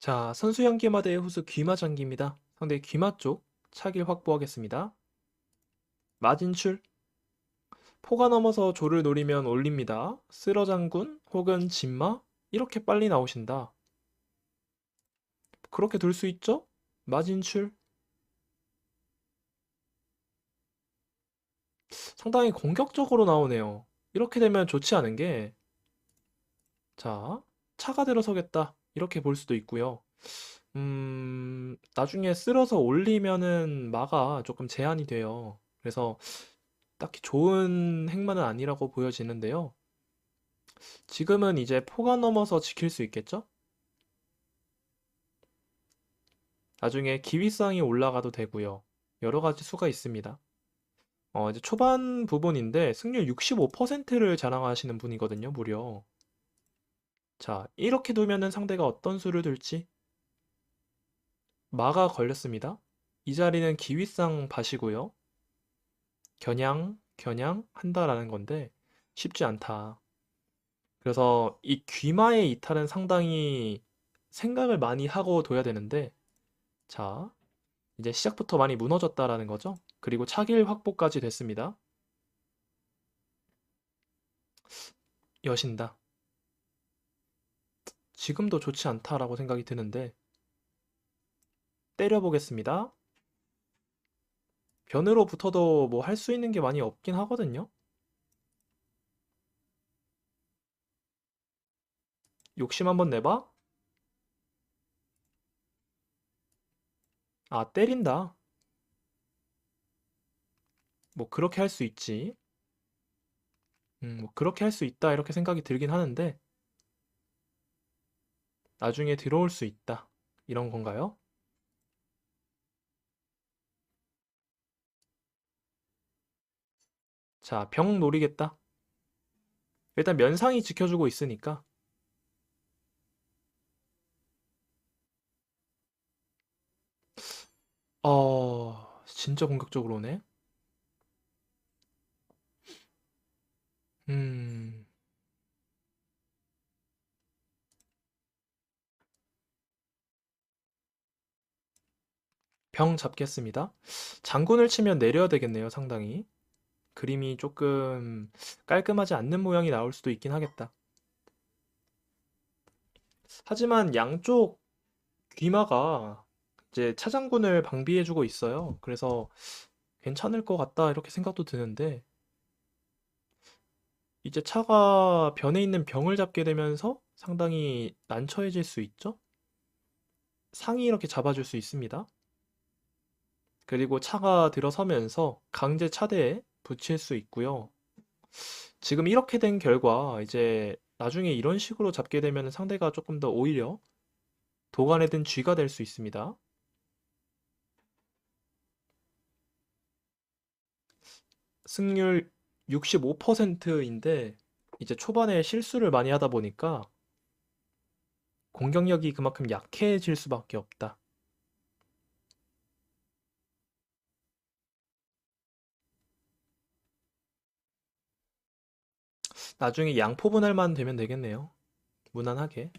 자, 선수 연기마대의 후수 귀마 장기입니다. 상대 귀마 쪽 차길 확보하겠습니다. 마진출 포가 넘어서 조를 노리면 올립니다. 쓸어 장군 혹은 진마 이렇게 빨리 나오신다. 그렇게 둘 수 있죠? 마진출 상당히 공격적으로 나오네요. 이렇게 되면 좋지 않은 게 자, 차가 들어서겠다. 이렇게 볼 수도 있고요. 음, 나중에 쓸어서 올리면은 마가 조금 제한이 돼요. 그래서 딱히 좋은 행마는 아니라고 보여지는데요. 지금은 이제 포가 넘어서 지킬 수 있겠죠? 나중에 기위쌍이 올라가도 되고요. 여러 가지 수가 있습니다. 어, 이제 초반 부분인데 승률 65%를 자랑하시는 분이거든요, 무려. 자, 이렇게 두면은 상대가 어떤 수를 둘지 마가 걸렸습니다. 이 자리는 기위쌍 밭이고요. 겨냥, 겨냥 한다라는 건데 쉽지 않다. 그래서 이 귀마의 이탈은 상당히 생각을 많이 하고 둬야 되는데 자, 이제 시작부터 많이 무너졌다라는 거죠. 그리고 차길 확보까지 됐습니다. 여신다. 지금도 좋지 않다라고 생각이 드는데 때려보겠습니다. 변으로 붙어도 뭐 할 수 있는 게 많이 없긴 하거든요. 욕심 한번 내봐. 아, 때린다. 뭐 그렇게 할 수 있지. 음, 뭐 그렇게 할 수 있다 이렇게 생각이 들긴 하는데 나중에 들어올 수 있다. 이런 건가요? 자, 병 노리겠다. 일단 면상이 지켜주고 있으니까. 어, 진짜 공격적으로 오네. 음, 병 잡겠습니다. 장군을 치면 내려야 되겠네요, 상당히. 그림이 조금 깔끔하지 않는 모양이 나올 수도 있긴 하겠다. 하지만 양쪽 귀마가 이제 차장군을 방비해주고 있어요. 그래서 괜찮을 것 같다 이렇게 생각도 드는데 이제 차가 변에 있는 병을 잡게 되면서 상당히 난처해질 수 있죠? 상이 이렇게 잡아줄 수 있습니다. 그리고 차가 들어서면서 강제 차대에 붙일 수 있고요. 지금 이렇게 된 결과 이제 나중에 이런 식으로 잡게 되면 상대가 조금 더 오히려 도관에 든 쥐가 될 수 있습니다. 승률 65%인데 이제 초반에 실수를 많이 하다 보니까 공격력이 그만큼 약해질 수밖에 없다. 나중에 양 포분할만 되면 되겠네요. 무난하게.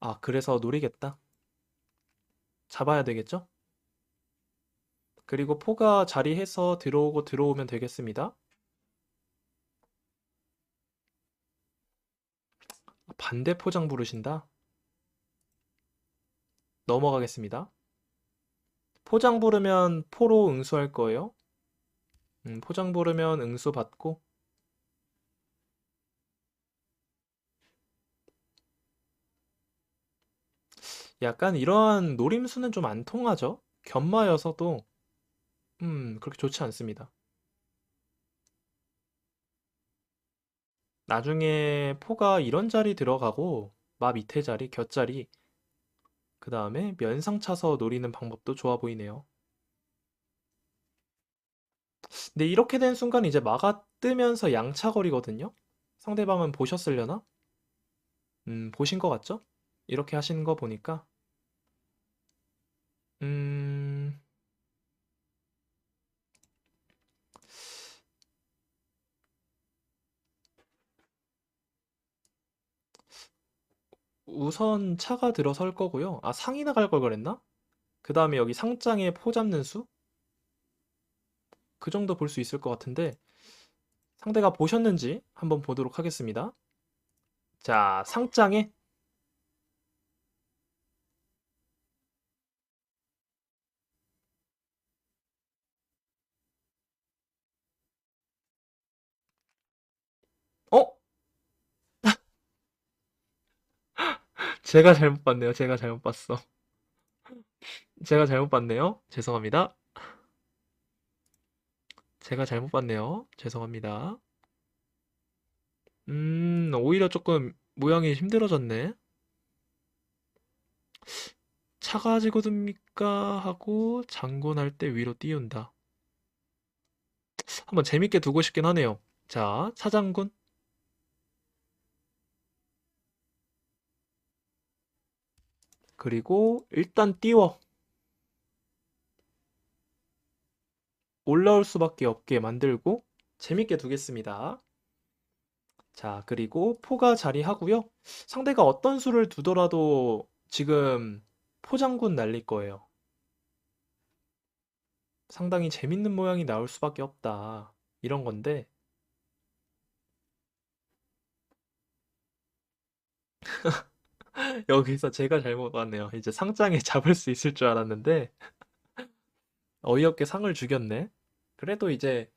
아, 그래서 노리겠다. 잡아야 되겠죠? 그리고 포가 자리해서 들어오고 들어오면 되겠습니다. 반대 포장 부르신다? 넘어가겠습니다. 포장 부르면 포로 응수할 거예요. 음, 포장 부르면 응수 받고 약간 이러한 노림수는 좀 안 통하죠? 견마여서도 음, 그렇게 좋지 않습니다. 나중에 포가 이런 자리 들어가고 마 밑에 자리, 곁자리 그 다음에 면상 차서 노리는 방법도 좋아 보이네요. 근데 이렇게 된 순간 이제 마가 뜨면서 양차거리거든요? 상대방은 보셨으려나? 음, 보신 것 같죠? 이렇게 하시는 거 보니까 음, 우선 차가 들어설 거고요. 아, 상이 나갈 걸 그랬나? 그 다음에 여기 상장에 포 잡는 수? 그 정도 볼 수 있을 것 같은데 상대가 보셨는지 한번 보도록 하겠습니다. 자, 상장에 어? 제가 잘못 봤네요. 제가 잘못 봤어. 제가 잘못 봤네요. 죄송합니다. 제가 잘못 봤네요. 죄송합니다. 음, 오히려 조금 모양이 힘들어졌네. 차 가지고 듭니까? 하고 장군할 때 위로 띄운다. 한번 재밌게 두고 싶긴 하네요. 자, 차장군. 그리고 일단 띄워. 올라올 수밖에 없게 만들고 재밌게 두겠습니다. 자, 그리고 포가 자리하고요. 상대가 어떤 수를 두더라도 지금 포장군 날릴 거예요. 상당히 재밌는 모양이 나올 수밖에 없다. 이런 건데 여기서 제가 잘못 봤네요. 이제 상장에 잡을 수 있을 줄 알았는데 어이없게 상을 죽였네. 그래도 이제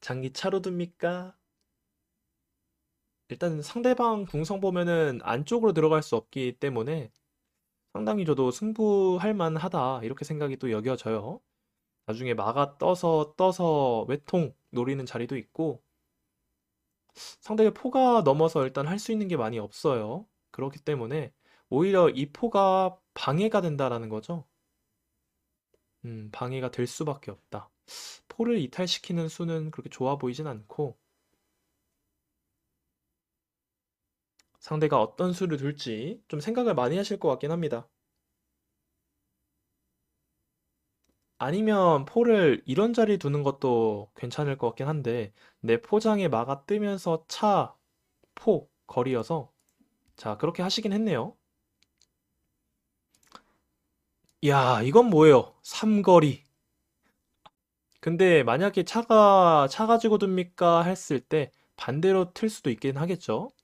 장기 차로 둡니까? 일단 상대방 궁성 보면은 안쪽으로 들어갈 수 없기 때문에 상당히 저도 승부할 만하다 이렇게 생각이 또 여겨져요. 나중에 마가 떠서 떠서 외통 노리는 자리도 있고 상대의 포가 넘어서 일단 할 수 있는 게 많이 없어요. 그렇기 때문에 오히려 이 포가 방해가 된다라는 거죠. 음, 방해가 될 수밖에 없다. 포를 이탈시키는 수는 그렇게 좋아 보이진 않고 상대가 어떤 수를 둘지 좀 생각을 많이 하실 것 같긴 합니다. 아니면 포를 이런 자리 두는 것도 괜찮을 것 같긴 한데 내 포장에 막아 뜨면서 차, 포, 거리여서 자 그렇게 하시긴 했네요. 야 이건 뭐예요? 삼거리. 근데 만약에 차가 차 가지고 둡니까 했을 때 반대로 틀 수도 있긴 하겠죠.